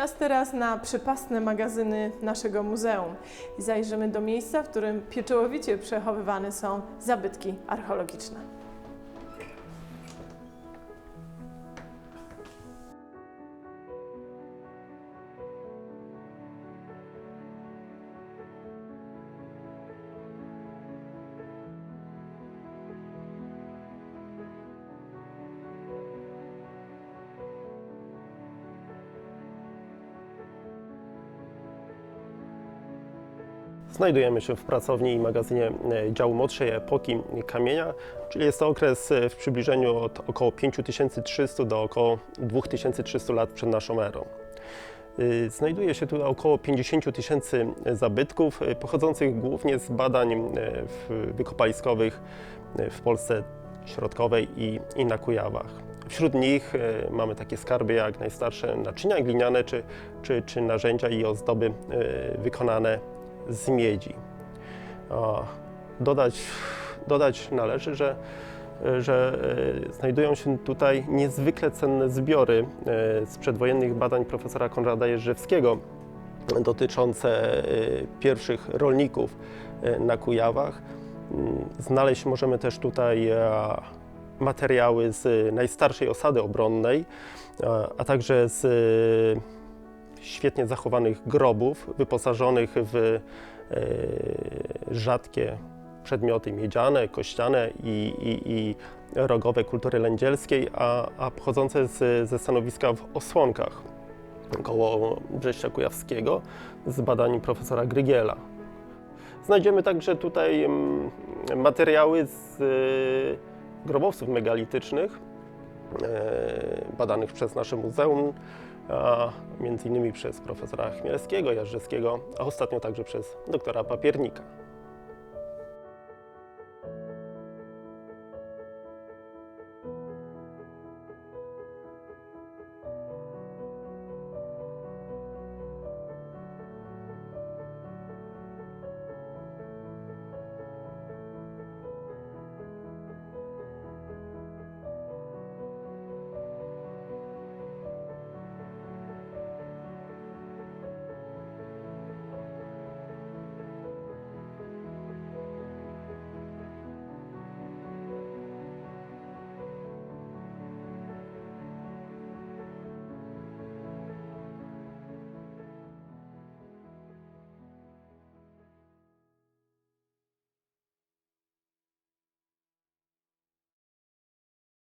Czas teraz na przepastne magazyny naszego muzeum i zajrzymy do miejsca, w którym pieczołowicie przechowywane są zabytki archeologiczne. Znajdujemy się w pracowni i magazynie e, działu młodszej epoki kamienia, czyli jest to okres e, w przybliżeniu od około 5300 do około 2300 lat przed naszą erą. Y, Znajduje się tu około 50 tysięcy zabytków pochodzących głównie z badań wykopaliskowych w Polsce Środkowej i, i na Kujawach. Wśród nich mamy takie skarby jak najstarsze naczynia gliniane czy, czy, czy narzędzia i ozdoby wykonane z miedzi. Dodać, dodać należy, że, że e, znajdują się tutaj niezwykle cenne zbiory e, z przedwojennych badań profesora Konrada Jerzewskiego dotyczące e, pierwszych rolników na Kujawach. Mm, Znaleźć możemy też tutaj materiały z najstarszej osady obronnej, a- także z świetnie zachowanych grobów wyposażonych w e, rzadkie przedmioty miedziane, kościane i, i, i rogowe kultury lędzielskiej, a, a pochodzące z, ze stanowiska w Osłonkach koło Brześcia Kujawskiego z badań profesora Grygiela. Znajdziemy także tutaj mm, materiały z y, grobowców megalitycznych e, badanych przez nasze muzeum, między innymi przez profesora Chmielskiego, Jarzewskiego, a ostatnio także przez doktora Papiernika.